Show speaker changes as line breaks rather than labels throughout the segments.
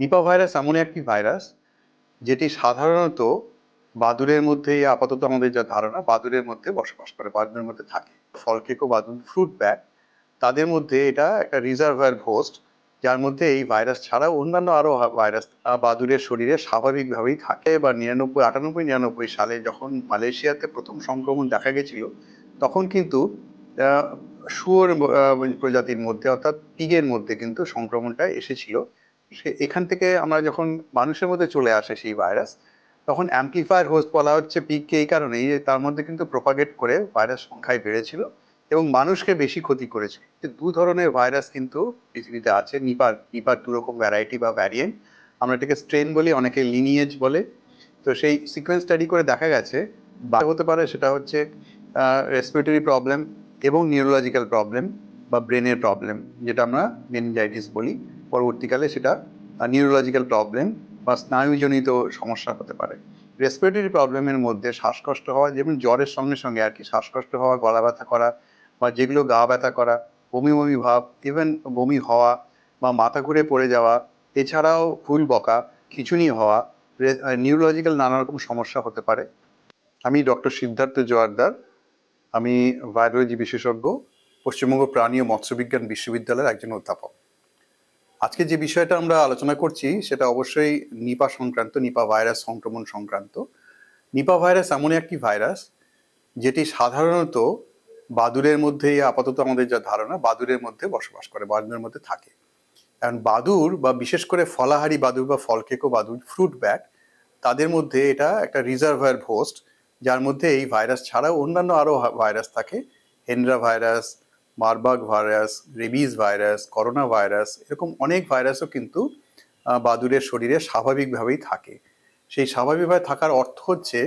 Nipah virus এমন একটি virus, যেটি সাধারণত বাদুড়ের মধ্যেই আপাতত আমাদের যা ধারণা, বাদুড়ের মধ্যে বসবাস করে বাদুরের মধ্যে থাকে। ফলকেকো বাদুড় ফ্রুট ব্যাট তাদের মধ্যে এটা একটা রিজার্ভার হোস্ট যার মধ্যে এই ভাইরাস ছাড়াও অন্যান্য আরও ভাইরাস বাদুড়ের শরীরে স্বাভাবিকভাবেই থাকে। বা নিরানব্বই, আটানব্বই, নিরানব্বই সালে যখন মালয়েশিয়াতে প্রথম সংক্রমণ দেখা গেছিল, তখন কিন্তু শুয়োর প্রজাতির মধ্যে অর্থাৎ পিগের মধ্যে কিন্তু সংক্রমণটা এসেছিল। সে এখান থেকে আমরা যখন মানুষের মধ্যে চলে আসে সেই ভাইরাস তখন অ্যাম্পলিফায়ার হোস্ট বলা হচ্ছে পিককে এই কারণেই যে তার মধ্যে কিন্তু প্রপাগেট করে ভাইরাস সংখ্যায় বেড়েছিল এবং মানুষকে বেশি ক্ষতি করেছে। দু ধরনের ভাইরাস কিন্তু পৃথিবীতে আছে, নিপার নিপার দু রকম ভ্যারাইটি বা ভ্যারিয়েন্ট আমরা এটাকে স্ট্রেন বলি, অনেকে লিনিয়েজ বলে। তো সেই সিকোয়েন্স স্টাডি করে দেখা গেছে, বা হতে পারে সেটা হচ্ছে রেসপিরেটরি প্রবলেম এবং নিউরোলজিক্যাল প্রবলেম বা ব্রেনের প্রবলেম যেটা আমরা মেনিনজাইটিস বলি। পরবর্তীকালে সেটা নিউরোলজিক্যাল প্রবলেম বা স্নায়ুজনিত সমস্যা হতে পারে। রেসপিরেটরি প্রবলেমের মধ্যে শ্বাসকষ্ট হওয়া, যেমন জ্বরের সঙ্গে সঙ্গে আর কি, শ্বাসকষ্ট হওয়া, গলা ব্যথা করা বা যেগুলো গা ব্যথা করা, বমি বমি ভাব ইভেন বমি হওয়া বা মাথা ঘুরে পড়ে যাওয়া, এছাড়াও ফুল বকা, খিচুনি হওয়া নিউরোলজিক্যাল নানা রকম সমস্যা হতে পারে। আমি ডক্টর সিদ্ধার্থ জোয়ারদার, আমি ভাইরোলজি বিশেষজ্ঞ, পশ্চিমবঙ্গ প্রাণী ও মৎস্যবিজ্ঞান বিশ্ববিদ্যালয়ের একজন অধ্যাপক। আজকে যে বিষয়টা আমরা আলোচনা করছি, সেটা অবশ্যই নিপা সংক্রান্ত, নিপা ভাইরাস সংক্রমণ সংক্রান্ত। নিপা ভাইরাস এমন একটি ভাইরাস, যেটি সাধারণত বাদুড়ের মধ্যেই আপাতত আমাদের যা ধারণা বাদুড়ের মধ্যে বসবাস করে বাদুড়ের মধ্যে থাকে। এখন বাদুর বা বিশেষ করে ফলাহারি বাদুর বা ফলকেকো বাদুর ফ্রুট ব্যাট তাদের মধ্যে এটা একটা রিজার্ভার হোস্ট যার মধ্যে এই ভাইরাস ছাড়াও অন্যান্য আরও ভাইরাস থাকে। Hendra virus Marburg virus rabies virus corona virus এরকম অনেক ভাইরাসও কিন্তু আহ, বাদুড়ের শরীরে স্বাভাবিকভাবেই থাকে। সেই স্বাভাবিকভাবে থাকার অর্থ হচ্ছে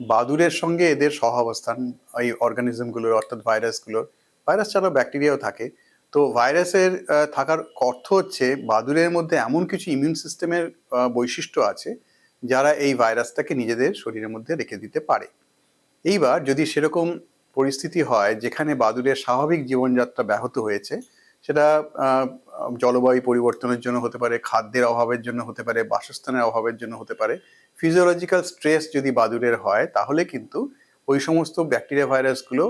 বাদুড়ের সঙ্গে এদের সহাবস্থান এই অর্গানিজমগুলোর অর্থাৎ ভাইরাসগুলোর ভাইরাস ছাড়াও ব্যাকটেরিয়াও থাকে। তো ভাইরাসের থাকার অর্থ হচ্ছে বাদুড়ের মধ্যে এমন কিছু ইমিউন সিস্টেমের বৈশিষ্ট্য আছে যারা এই ভাইরাসটাকে নিজেদের শরীরের মধ্যে রেখে দিতে পারে। এইবার যদি সেরকম পরিস্থিতি হয় যেখানে বাদুড়ের স্বাভাবিক জীবনযাত্রা ব্যাহত হয়েছে, সেটা জলবায়ু পরিবর্তনের জন্য হতে পারে, খাদ্যের অভাবের জন্য হতে পারে, বাসস্থানের অভাবের জন্য হতে পারে। ফিজিওলজিক্যাল স্ট্রেস যদি বাদুড়ের হয়, তাহলে কিন্তু ওই সমস্ত ব্যাকটেরিয়া ভাইরাসগুলো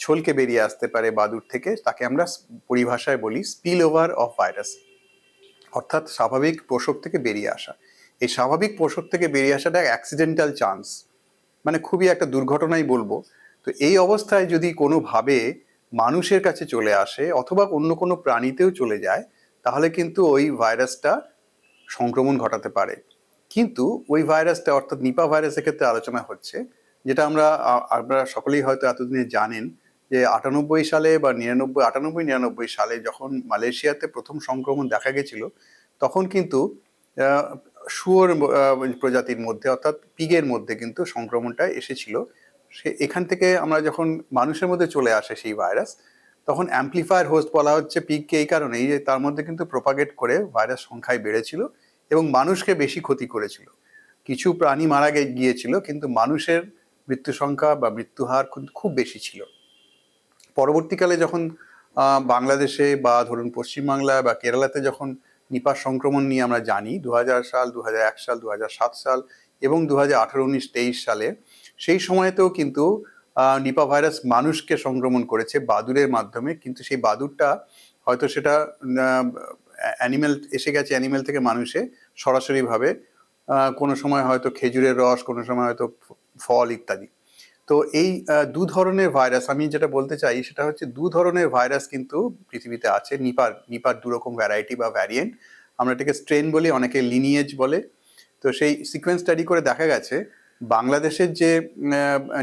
ছলকে বেরিয়ে আসতে পারে বাদুর থেকে। তাকে আমরা পরিভাষায় বলি স্পিল ওভার অফ ভাইরাস অর্থাৎ স্বাভাবিক পোষক থেকে বেরিয়ে আসা। এই স্বাভাবিক পোষক থেকে বেরিয়ে আসাটা অ্যাক্সিডেন্টাল চান্স মানে খুবই একটা দুর্ঘটনাই বলব। তো এই অবস্থায় যদি কোনোভাবে মানুষের কাছে চলে আসে অথবা অন্য কোনো প্রাণীতেও চলে যায়, তাহলে কিন্তু ওই ভাইরাসটা সংক্রমণ ঘটাতে পারে। কিন্তু ওই ভাইরাসটা অর্থাৎ নিপা ভাইরাসের ক্ষেত্রে আলোচনা হচ্ছে, যেটা আমরা আপনারা সকলেই হয়তো এতদিনে জানেন যে আটানব্বই সালে বা নিরানব্বই, আটানব্বই, নিরানব্বই সালে যখন মালয়েশিয়াতে প্রথম সংক্রমণ দেখা গেছিল, তখন কিন্তু শুয়োর প্রজাতির মধ্যে অর্থাৎ পিগের মধ্যে কিন্তু সংক্রমণটা এসেছিল। সে এখান থেকে আমরা যখন মানুষের মধ্যে চলে আসে সেই ভাইরাস, তখন অ্যাম্পলিফায়ার হোস্ট বলা হচ্ছে পিককে এই কারণেই যে তার মধ্যে কিন্তু প্রপাগেট করে ভাইরাস সংখ্যায় বেড়েছিল এবং মানুষকে বেশি ক্ষতি করেছিল। কিছু প্রাণী মারা গিয়েছিল কিন্তু মানুষের মৃত্যু সংখ্যা বা মৃত্যু হার খুব বেশি ছিল। পরবর্তীকালে যখন বাংলাদেশে বা ধরুন পশ্চিমবাংলা বা কেরালাতে যখন নিপার সংক্রমণ নিয়ে আমরা জানি দু হাজার সাল দু সাল দু সাল এবং দু হাজার আঠারো, উনিশ, তেইশ সালে সেই সময়তেও কিন্তু নিপা ভাইরাস মানুষকে সংক্রমণ করেছে বাদুড়ের মাধ্যমে। কিন্তু সেই বাদুড়টা হয়তো সেটা অ্যানিমেল এসে গেছে অ্যানিমেল থেকে মানুষে সরাসরিভাবে। কোনো সময় হয়তো খেজুরের রস, কোনো সময় হয়তো ফল ইত্যাদি। তো এই দু ধরনের ভাইরাস, আমি যেটা বলতে চাই সেটা হচ্ছে দু ধরনের ভাইরাস কিন্তু পৃথিবীতে আছে। নিপার নিপার দু রকম ভ্যারাইটি বা ভ্যারিয়েন্ট আমরা এটাকে স্ট্রেন বলি, অনেকে লিনিয়েজ বলে। তো সেই সিকোয়েন্স স্টাডি করে দেখা গেছে বাংলাদেশের যে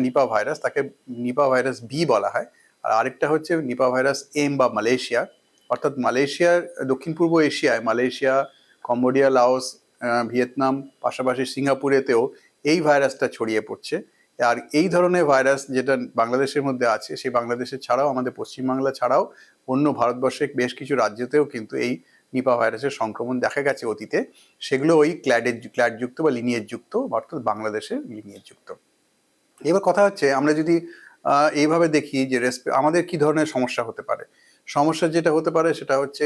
নিপা ভাইরাস, তাকে নিপা ভাইরাস বি বলা হয়। আর আরেকটা হচ্ছে নিপা ভাইরাস এম বা মালয়েশিয়া। অর্থাৎ মালয়েশিয়ার দক্ষিণ পূর্ব এশিয়ায়, মালয়েশিয়া, কম্বোডিয়া, লাওস ভিয়েতনাম, পাশাপাশি সিঙ্গাপুরেতেও এই ভাইরাসটা ছড়িয়ে পড়ছে। আর এই ধরনের ভাইরাস যেটা বাংলাদেশের মধ্যে আছে, সেই বাংলাদেশের ছাড়াও, আমাদের পশ্চিমবাংলা ছাড়াও অন্য ভারতবর্ষের বেশ কিছু রাজ্যতেও কিন্তু এই নিপা ভাইরাসের সংক্রমণ দেখা গেছে অতীতে, সেগুলো ওই ক্ল্যাডের ক্ল্যাডযুক্ত বা লিনিয়েজ যুক্ত, অর্থাৎ বাংলাদেশের লিনিয়েজ যুক্ত। এবার কথা হচ্ছে, আমরা যদি এইভাবে দেখি যে রেসপি, আমাদের কি ধরনের সমস্যা হতে পারে? সমস্যা যেটা হতে পারে সেটা হচ্ছে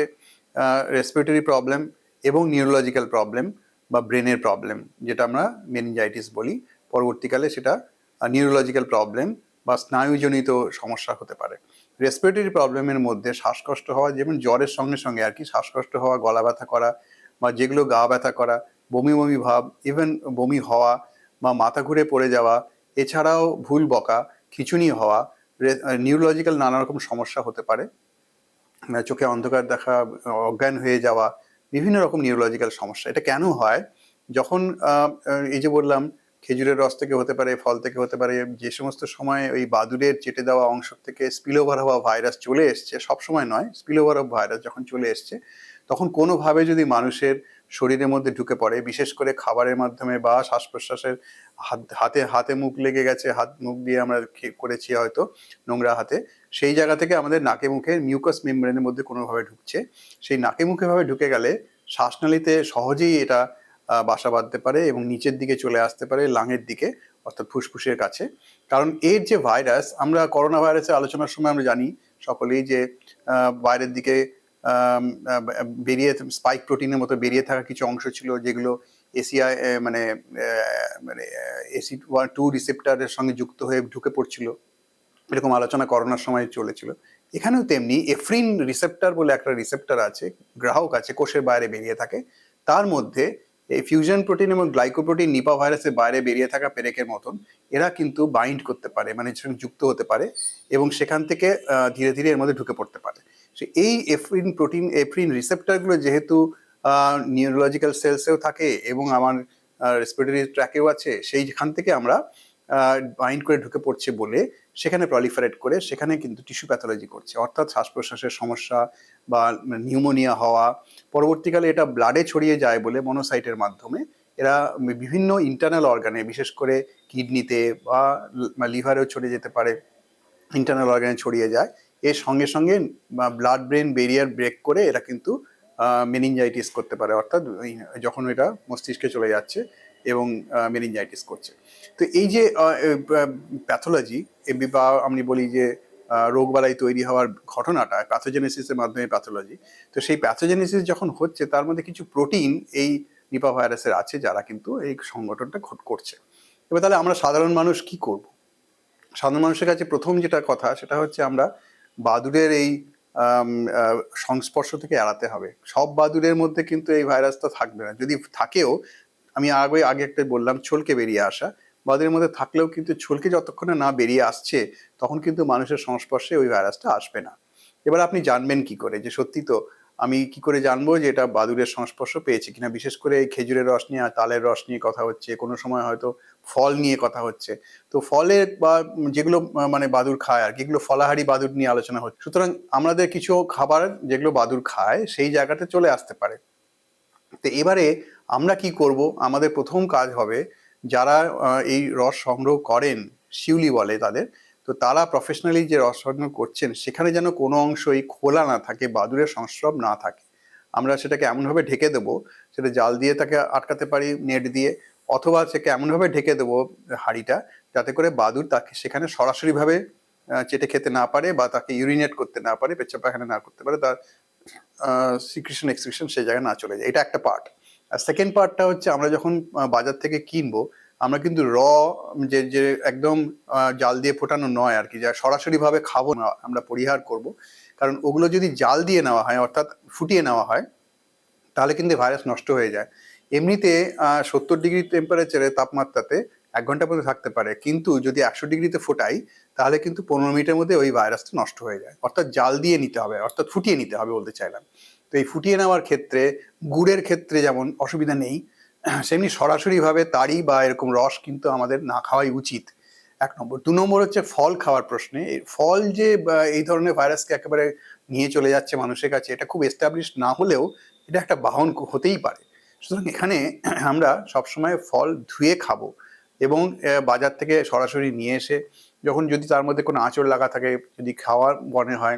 রেসপিরেটরি প্রবলেম এবং নিউরোলজিক্যাল প্রবলেম বা ব্রেনের প্রবলেম যেটা আমরা মেনিনজাইটিস বলি। পরবর্তীকালে সেটা নিউরোলজিক্যাল প্রবলেম বা স্নায়ুজনিত সমস্যা হতে পারে। রেসপিরেটরি প্রবলেমের মধ্যে শ্বাসকষ্ট হওয়া, যেমন জ্বরের সঙ্গে সঙ্গে আর কি, শ্বাসকষ্ট হওয়া, গলা ব্যথা করা বা যেগুলো গা ব্যথা করা, বমি বমি ভাব ইভেন বমি হওয়া বা মাথা ঘুরে পড়ে যাওয়া, এছাড়াও ভুল বকা, খিচুনি হওয়া নিউরোলজিক্যাল নানা রকম সমস্যা হতে পারে। চোখে অন্ধকার দেখা, অজ্ঞান হয়ে যাওয়া, বিভিন্ন রকম নিউরোলজিক্যাল সমস্যা। এটা কেন হয়? যখন এই যে বললাম খেজুরের রস থেকে হতে পারে, ফল থেকে হতে পারে, যে সমস্ত সময় ওই বাদুড়ের চেটে দেওয়া অংশ থেকে স্পিলোভার হওয়া ভাইরাস চলে এসছে, সব সময় নয় স্পিলোভার অফ ভাইরাস যখন চলে এসছে, তখন কোনোভাবে যদি মানুষের শরীরের মধ্যে ঢুকে পড়ে, বিশেষ করে খাবারের মাধ্যমে বা শ্বাস প্রশ্বাসের হাত, হাতে হাতে মুখ লেগে গেছে, হাত মুখ দিয়ে আমরা করেছি হয়তো নোংরা হাতে, সেই জায়গা থেকে আমাদের নাকে মুখে মিউকাস মেমব্রেনের মধ্যে কোনোভাবে ঢুকছে, সেই নাকে মুখে ভাবে ঢুকে গেলে শ্বাসনালীতে সহজেই এটা বাসা বাঁধতে পারে এবং নিচের দিকে চলে আসতে পারে লাঙের দিকে, অর্থাৎ ফুসফুসের কাছে। কারণ এর যে ভাইরাস, আমরা করোনা ভাইরাসের আলোচনার সময় আমরা জানি সকলেই যে বাইরের দিকে বেরিয়ে স্পাইক প্রোটিনের মতো বেরিয়ে থাকা কিছু অংশ ছিল যেগুলো এসিআই মানে মানে এসি ওয়ান টু রিসেপ্টারের সঙ্গে যুক্ত হয়ে ঢুকে পড়ছিল। এরকম আলোচনা করোনার সময় চলেছিল। এখানেও তেমনি এফ্রিন রিসেপ্টার বলে একটা রিসেপ্টার আছে, গ্রাহক আছে, কোষের বাইরে বেরিয়ে থাকে। তার মধ্যে এই ফিউশন প্রোটিন এবং গ্লাইকোপ্রোটিন নিপা ভাইরাসের বাইরে বেরিয়ে থাকা পেরেকের মতন, এরা কিন্তু বাইন্ড করতে পারে মানে যুক্ত হতে পারে এবং সেখান থেকে ধীরে ধীরে এর মধ্যে ঢুকে পড়তে পারে। সে এই এফরিন প্রোটিন এফরিন রিসেপ্টারগুলো যেহেতু নিউরোলজিক্যাল সেলসেও থাকে এবং আমার রেসপিরেটরি ট্র্যাকেও আছে, সেইখান থেকে আমরা বাইন্ড করে ঢুকে পড়ছে বলে সেখানে প্রলিফারেট করে সেখানে কিন্তু টিস্যু প্যাথোলজি করছে। অর্থাৎ শ্বাস প্রশ্বাসের সমস্যা বা নিউমোনিয়া হওয়া, পরবর্তীকালে এটা ব্লাডে ছড়িয়ে যায় বলে মনোসাইটের মাধ্যমে এরা বিভিন্ন ইন্টারনাল অর্গানে বিশেষ করে কিডনিতে বা লিভারেও ছড়িয়ে যেতে পারে ইন্টারনাল অর্গানে ছড়িয়ে যায়। এর সঙ্গে সঙ্গে ব্লাড ব্রেন ব্যারিয়ার ব্রেক করে এরা কিন্তু মেনিনজাইটিস করতে পারে। অর্থাৎ যখন এটা মস্তিষ্কে চলে যাচ্ছে এবং মেনিনজাইটিস করছে। তো এই যে প্যাথোলজি বা আমি বলি যে রোগবালাই তৈরি হওয়ার ঘটনাটা প্যাথোজেনেসিসের মাধ্যমে প্যাথোলজি তো সেই প্যাথোজেনেসিস যখন হচ্ছে, তার মধ্যে কিছু প্রোটিন এই নিপা ভাইরাসের আছে, যারা কিন্তু এই সংগঠনটা ঘট- করছে। এবার তাহলে আমরা সাধারণ মানুষ কি করব? সাধারণ মানুষের কাছে প্রথম যেটা কথা, সেটা হচ্ছে আমরা বাদুড়ের এই সংস্পর্শ থেকে এড়াতে হবে। সব বাদুড়ের মধ্যে কিন্তু এই ভাইরাসটা থাকবে না। যদি থাকেও আমি আগে আগে একটা বললাম, ছলকে বেরিয়ে আসা। বাদুড়ের মধ্যে থাকলেও কিন্তু ছলকে যতক্ষণে না বেরিয়ে আসছে, তখন কিন্তু মানুষের সংস্পর্শে ওই ভাইরাসটা আসবে না। এবার আপনি জানবেন কি করে? যে সত্যি তো আমি কি করে জানব যে এটা বাদুড়ের সংস্পর্শ পেয়েছে কিনা? বিশেষ করে এই খেজুরের রস নিয়ে আর তালের রস নিয়ে কথা হচ্ছে, কোনো সময় হয়তো ফল নিয়ে কথা হচ্ছে। তো ফলের বা যেগুলো মানে বাদুর খায় আর কি, এগুলো ফলাহারি বাদুর নিয়ে আলোচনা হচ্ছে। সুতরাং আমাদের কিছু খাবার যেগুলো বাদুর খায়, সেই জায়গাতে চলে আসতে পারে। তো এবারে আমরা কি করব? আমাদের প্রথম কাজ হবে যারা এই রস সংগ্রহ করেন, শিউলি বলে তাদের, তো তারা প্রফেশনালি যে রস সংগ্রহ করছেন, সেখানে যেন কোনো অংশই খোলা না থাকে বাদুরের সংস্রব না থাকে। আমরা সেটাকে এমনভাবে ঢেকে দেবো, সেটা জাল দিয়ে তাকে আটকাতে পারি, নেট দিয়ে, অথবা সেকে এমনভাবে ঢেকে দেবো হাঁড়িটা, যাতে করে বাদুর তাকে সেখানে সরাসরিভাবে চেটে খেতে না পারে বা তাকে ইউরিনেট করতে না পারে, পেচ্ছাপ পায়খানা না করতে পারে, তার সিক্রেশন এক্সক্রিশন সেই জায়গায় না চলে যায়। এটা একটা পার্ট আর সেকেন্ড পার্টটা হচ্ছে আমরা যখন বাজার থেকে কিনবো, আমরা কিন্তু র, যে যে একদম জাল দিয়ে ফোটানো নয় আর কি, যা সরাসরিভাবে খাব না, আমরা পরিহার করব। কারণ ওগুলো যদি জাল দিয়ে নেওয়া হয়, অর্থাৎ ফুটিয়ে নেওয়া হয়, তাহলে কিন্তু ভাইরাস নষ্ট হয়ে যায়। এমনিতে সত্তর ডিগ্রি টেম্পারেচারে তাপমাত্রাতে এক ঘণ্টা পর্যন্ত থাকতে পারে, কিন্তু যদি একশো ডিগ্রিতে ফোটাই, তাহলে কিন্তু পনেরো মিনিটের মধ্যে ওই ভাইরাসটা নষ্ট হয়ে যায়। অর্থাৎ জাল দিয়ে নিতে হবে, অর্থাৎ ফুটিয়ে নিতে হবে বলতে চাইলাম। তো এই ফুটিয়ে নেওয়ার ক্ষেত্রে, গুড়ের ক্ষেত্রে যেমন অসুবিধা নেই, সেমনি সরাসরিভাবে তারই বা এরকম রস কিন্তু আমাদের না খাওয়াই উচিত। এক নম্বর। দু নম্বর হচ্ছে ফল খাওয়ার প্রশ্নে। ফল যে এই ধরনের ভাইরাসকে একেবারে নিয়ে চলে যাচ্ছে মানুষের কাছে, এটা খুব এস্টাবলিশ না হলেও এটা একটা বাহন হতেই পারে। সুতরাং এখানে আমরা সবসময় ফল ধুয়ে খাব এবং বাজার থেকে সরাসরি নিয়ে এসে, যখন যদি তার মধ্যে কোনো আঁচড় লাগা থাকে, যদি খাওয়ার মনে হয়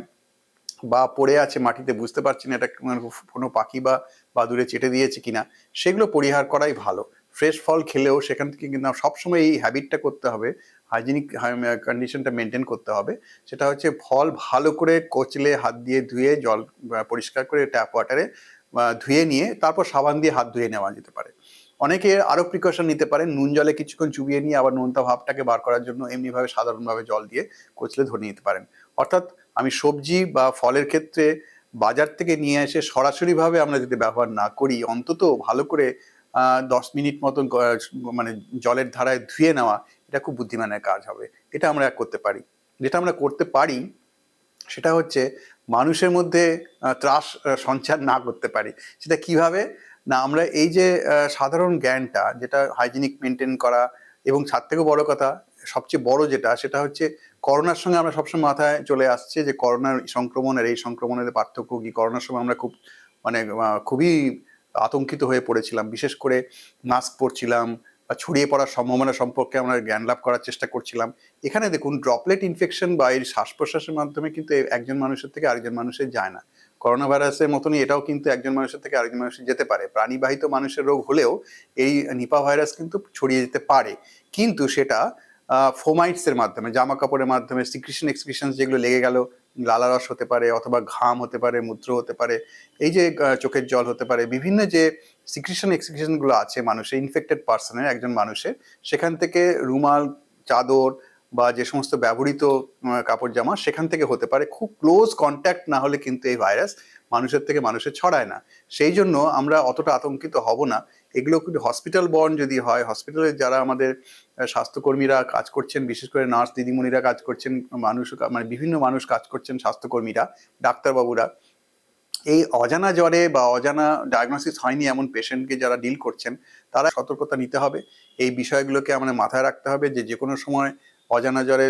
বা পড়ে আছে মাটিতে বুঝতে পারছি না এটা মানে কোনো পাখি বা বাদুড়ে চেটে দিয়েছে কিনা, সেগুলো পরিহার করাই ভালো। ফ্রেশ ফল খেলেও সেখান থেকে কিন্তু সবসময় এই হ্যাবিটটা করতে হবে হাইজিনিক কন্ডিশনটা মেনটেন করতে হবে। সেটা হচ্ছে ফল ভালো করে কচলে, হাত দিয়ে ধুয়ে, জল পরিষ্কার করে ট্যাপ ওয়াটারে ধুয়ে নিয়ে তারপর সাবান দিয়ে হাত ধুয়ে নেওয়া যেতে পারে। অনেকে আরও প্রিকশন নিতে পারেন, নুন জলে কিছুক্ষণ চুবিয়ে নিয়ে আবার নোনতা ভাবটাকে বার করার জন্য এমনিভাবে সাধারণভাবে জল দিয়ে কচলে ধরে নিতে পারেন। অর্থাৎ আমি সবজি বা ফলের ক্ষেত্রে বাজার থেকে নিয়ে এসে সরাসরিভাবে আমরা যদি ব্যবহার না করি, অন্তত ভালো করে দশ মিনিট মতন মানে জলের ধারায় ধুয়ে নেওয়া, এটা খুব বুদ্ধিমানের কাজ হবে। এটা আমরা এক করতে পারি। যেটা আমরা করতে পারি, সেটা হচ্ছে মানুষের মধ্যে ত্রাস সঞ্চার না করতে পারি। সেটা কীভাবে? না, আমরা এই যে সাধারণ জ্ঞানটা, যেটা হাইজিনিক মেনটেন করা এবং তার থেকেও বড় কথা, সবচেয়ে বড় যেটা, সেটা হচ্ছে করোনার সঙ্গে আমরা সবসময় মাথায় চলে আসছে যে করোনার সংক্রমণের এই সংক্রমণের পার্থক্য কি? করোনার সময় আমরা খুব মানে খুবই আতঙ্কিত হয়ে পড়েছিলাম। বিশেষ করে মাস্ক পরছিলাম বা ছড়িয়ে পড়ার সম্ভাবনা সম্পর্কে আমরা জ্ঞান লাভ করার চেষ্টা করছিলাম। এখানে দেখুন ড্রপলেট ইনফেকশন বা এই শ্বাস প্রশ্বাসের মাধ্যমে কিন্তু একজন মানুষের থেকে আরেকজন মানুষের যায় না। করোনা ভাইরাসের মতনই এটাও কিন্তু একজন মানুষের থেকে আরেকজন মানুষের যেতে পারে। প্রাণীবাহিত মানুষের রোগ হলেও এই নিপা ভাইরাস কিন্তু ছড়িয়ে যেতে পারে। কিন্তু সেটা ফোমাইটস এর মাধ্যমে, জামা কাপড়ের মাধ্যমে সিক্রিশন এক্সক্রিশন যেগুলো লেগে গেল লালারস হতে পারে, অথবা ঘাম হতে পারে, মূত্র হতে পারে, এই যে চোখের জল হতে পারে, বিভিন্ন যে সিক্রিশন এক্সক্রিশনগুলো আছে মানুষের ইনফেক্টেড পার্সনের একজন মানুষের, সেখান থেকে রুমাল, চাদর বা যে সমস্ত ব্যবহৃত কাপড় জামা সেখান থেকে হতে পারে, খুব ক্লোজ কন্ট্যাক্ট না হলে কিন্তু এই ভাইরাস মানুষের থেকে মানুষের ছড়ায় না। সেই জন্য আমরা অতটা আতঙ্কিত হব না। এগুলো কিন্তু হসপিটাল বর্ন যদি হয় হসপিটালে যারা আমাদের স্বাস্থ্যকর্মীরা কাজ করছেন, বিশেষ করে নার্স দিদিমণিরা কাজ করছেন, মানুষ মানে বিভিন্ন মানুষ কাজ করছেন স্বাস্থ্যকর্মীরা, ডাক্তারবাবুরা, এই অজানা জ্বরে বা অজানা ডায়াগনোসিস হয়নি এমন পেশেন্টকে যারা ডিল করছেন, তারা সতর্কতা নিতে হবে। এই বিষয়গুলোকে আমাদের মাথায় রাখতে হবে যে যে কোনো সময় অজানা জ্বরে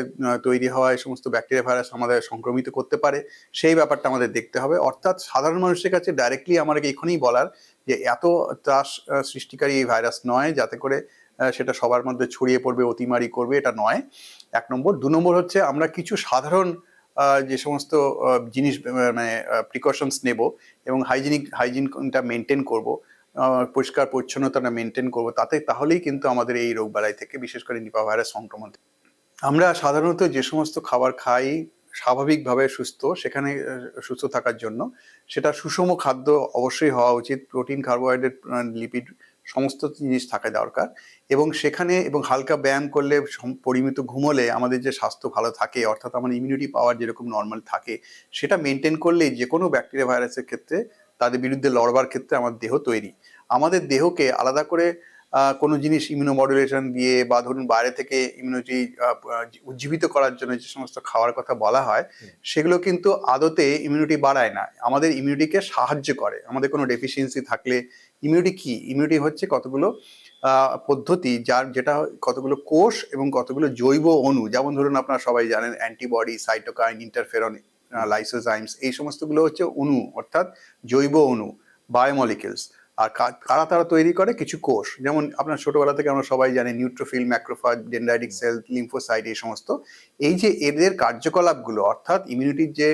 তৈরি হওয়া এই সমস্ত ব্যাকটেরিয়া ভাইরাস আমাদের সংক্রমিত করতে পারে, সেই ব্যাপারটা আমাদের দেখতে হবে। অর্থাৎ সাধারণ মানুষের কাছে ডাইরেক্টলি আমার এখনই বলার যে এত ত্রাস সৃষ্টিকারী এই ভাইরাস নয়, যাতে করে সেটা সবার মধ্যে ছড়িয়ে পড়বে, অতিমারি করবে, এটা নয়। এক নম্বর। দু নম্বর হচ্ছে, আমরা কিছু সাধারণ যে সমস্ত জিনিস মানে প্রিকশনস নেব এবং হাইজিনিক হাইজিনটা মেনটেন করব পরিষ্কার পরিচ্ছন্নতাটা মেনটেন করব, তাতে, তাহলেই কিন্তু আমাদের এই রোগ বালাই থেকে, বিশেষ করে নিপা ভাইরাস সংক্রমণ আমরা সাধারণত যে সমস্ত খাবার খাই স্বাভাবিকভাবে সুস্থ, সেখানে সুস্থ থাকার জন্য। সেটা সুষম খাদ্য অবশ্যই হওয়া উচিত। প্রোটিন, কার্বোহাইড্রেট লিপিড সমস্ত জিনিস থাকা দরকার। এবং সেখানে, এবং হালকা ব্যায়াম করলে পরিমিত ঘুমোলে আমাদের যে স্বাস্থ্য ভালো থাকে, অর্থাৎ আমার ইমিউনিটি পাওয়ার যেরকম নর্মাল থাকে, সেটা মেনটেন করলেই যে কোনো ব্যাকটেরিয়া ভাইরাসের ক্ষেত্রে তাদের বিরুদ্ধে লড়বার ক্ষেত্রে আমার দেহ তৈরি। আমাদের দেহকে আলাদা করে কোনো জিনিস ইমিউনোমডুলেশন দিয়ে বা ধরুন বাইরে থেকে ইমিউনিটি উজ্জীবিত করার জন্য যে সমস্ত খাওয়ার কথা বলা হয় সেগুলো কিন্তু আদতে ইমিউনিটি বাড়ায় না। আমাদের ইমিউনিটিকে সাহায্য করে। আমাদের কোনো ডেফিসিয়েন্সি থাকলে ইমিউনিটি কি? ইমিউনিটি হচ্ছে কতগুলো পদ্ধতি যার যেটা কতগুলো কোষ এবং কতগুলো জৈব অণু যেমন ধরুন আপনারা সবাই জানেন অ্যান্টিবডি সাইটোকাইন ইন্টারফেরন লাইসোজাইমস এই সমস্তগুলো হচ্ছে অণু অর্থাৎ জৈব অণু বায়োমলিকিউলস আর কারা তারা তৈরি করে? কিছু কোষ। যেমন আপনার ছোটবেলা থেকে আমরা সবাই জানি neutrophil macrophage dendritic cell lymphocyte এই সমস্ত। এই যে এদের কার্যকলাপগুলো, অর্থাৎ ইমিউনিটির যে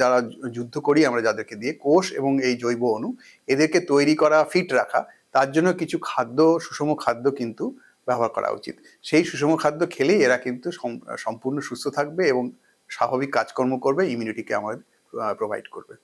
যারা যুদ্ধ করি আমরা যাদেরকে দিয়ে, কোষ এবং এই জৈব অণু, এদেরকে তৈরি করা ফিট রাখা, তার জন্য কিছু খাদ্য, সুষম খাদ্য কিন্তু ব্যবহার করা উচিত। সেই সুষম খাদ্য খেলেই এরা কিন্তু সম্পূর্ণ সুস্থ থাকবে এবং স্বাভাবিক কাজকর্ম করবে ইমিউনিটিকে আমাদের প্রোভাইড করবে।